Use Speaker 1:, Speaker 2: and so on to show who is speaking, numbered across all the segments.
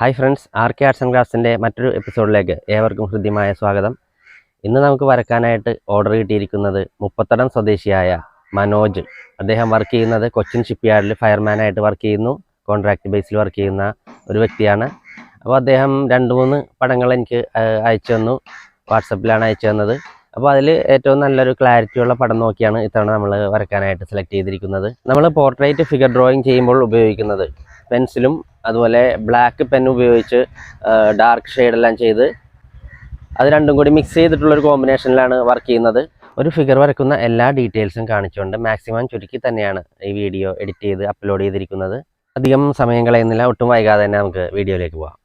Speaker 1: Hi friends R K arts and ക്രാഫ്റ്റ്സിന്റെ മറ്റൊരു എപ്പിസോഡിലേക്ക് ഏവർക്കും ഹൃദ്യമായ സ്വാഗതം. ഇന്ന് നമുക്ക് വരക്കാനായിട്ട് ഓർഡർ കിട്ടിയിരിക്കുന്നത് മുപ്പത്തടം സ്വദേശിയായ മനോജ്. അദ്ദേഹം വർക്ക് ചെയ്യുന്നത് കൊച്ചിൻ ഷിപ്പ് യാർഡിൽ ഫയർമാനായിട്ട് വർക്ക് ചെയ്യുന്നു. കോൺട്രാക്ട് ബേസിൽ വർക്ക് ചെയ്യുന്ന ഒരു വ്യക്തിയാണ്. അപ്പോൾ അദ്ദേഹം രണ്ട് മൂന്ന് പടങ്ങൾ എനിക്ക് അയച്ചു തന്നു. വാട്സപ്പിലാണ് അയച്ചു തന്നത്. അപ്പോൾ അതിൽ ഏറ്റവും നല്ലൊരു ക്ലാരിറ്റിയുള്ള പടം നോക്കിയാണ് ഇത്തവണ നമ്മൾ വരക്കാനായിട്ട് സെലക്ട് ചെയ്തിരിക്കുന്നത്. നമ്മൾ പോർട്രേറ്റ് ഫിഗർ ഡ്രോയിങ് ചെയ്യുമ്പോൾ ഉപയോഗിക്കുന്നത് പെൻസിലും അതുപോലെ ബ്ലാക്ക് പെൻ ഉപയോഗിച്ച് ഡാർക്ക് ഷെയ്ഡെല്ലാം ചെയ്ത് അത് രണ്ടും കൂടി മിക്സ് ചെയ്തിട്ടുള്ളൊരു കോമ്പിനേഷനിലാണ് വർക്ക് ചെയ്യുന്നത്. ഒരു ഫിഗർ വരക്കുന്ന എല്ലാ ഡീറ്റെയിൽസും കാണിച്ചുകൊണ്ട് മാക്സിമം ചുരുക്കി തന്നെയാണ് ഈ വീഡിയോ എഡിറ്റ് ചെയ്ത് അപ്ലോഡ് ചെയ്തിരിക്കുന്നത്. അധികം സമയം കളയുന്നില്ല ഒട്ടും വൈകാതെ തന്നെ നമുക്ക് വീഡിയോയിലേക്ക് പോകാം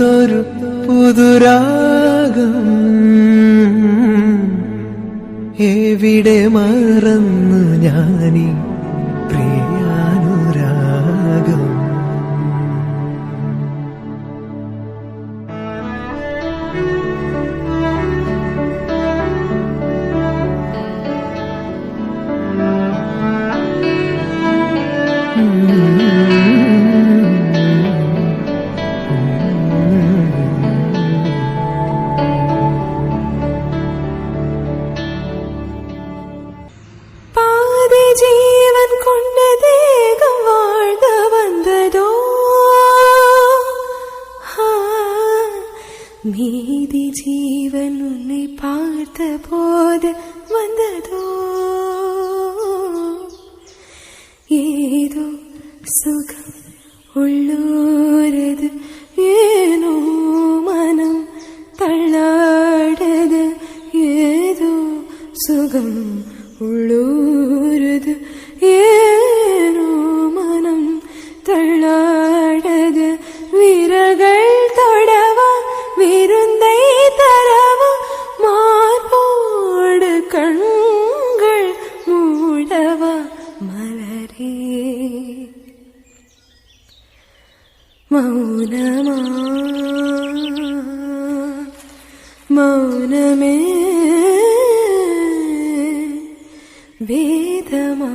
Speaker 2: നുണർന്നിടാത്തൊരു പുതുരാഗം. എവിടെ മറന്നു ഞാനീ
Speaker 3: மீதி ஜீவன் உன்னை பார்த்த போது வந்ததோ ஏதோ சுகம் உள்ளூரது ஏனோ மனம் தள்ளாடது ஏதோ சுகம்
Speaker 1: वेदमा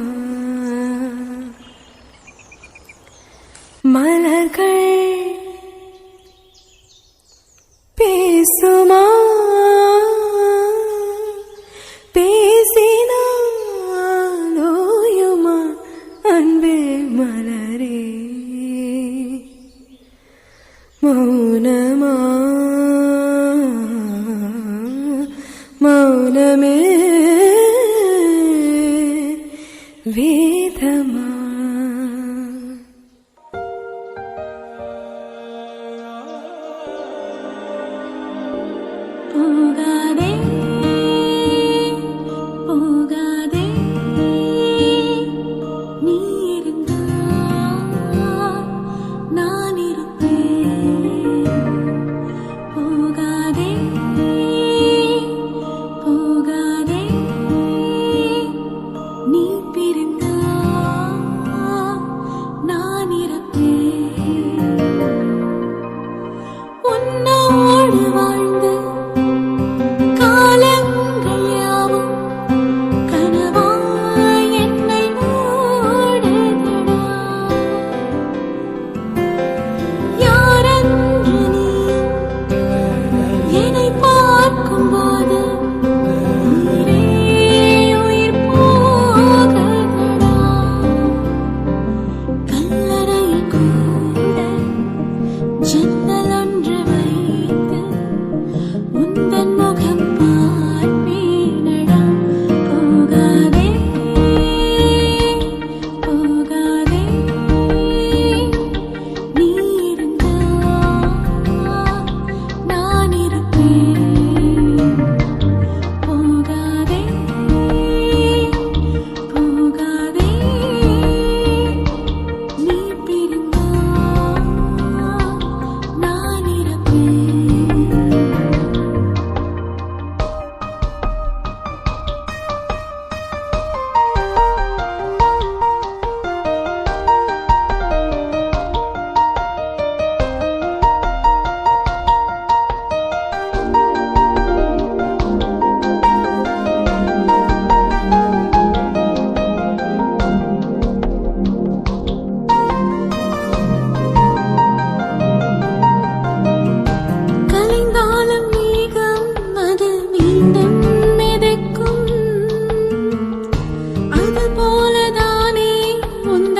Speaker 1: वेदमा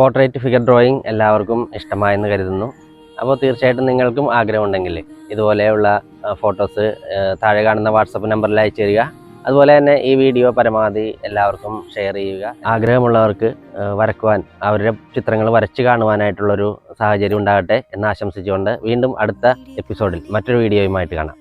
Speaker 4: പോർട്രേറ്റ് ഫിഗർ ഡ്രോയിങ് എല്ലാവർക്കും ഇഷ്ടമായെന്ന് കരുതുന്നു. അപ്പോൾ തീർച്ചയായിട്ടും നിങ്ങൾക്കും ആഗ്രഹമുണ്ടെങ്കിൽ ഇതുപോലെയുള്ള ഫോട്ടോസ് താഴെ കാണുന്ന വാട്സപ്പ് നമ്പറിൽ അയച്ചു തരിക. അതുപോലെ തന്നെ ഈ വീഡിയോ പരമാവധി എല്ലാവർക്കും ഷെയർ ചെയ്യുക. ആഗ്രഹമുള്ളവർക്ക് വരക്കുവാൻ അവരുടെ ചിത്രങ്ങൾ വരച്ച് കാണുവാനായിട്ടുള്ളൊരു സാഹചര്യം ഉണ്ടാകട്ടെ എന്ന് ആശംസിച്ചുകൊണ്ട് വീണ്ടും അടുത്ത എപ്പിസോഡിൽ മറ്റൊരു വീഡിയോയുമായിട്ട് കാണാം.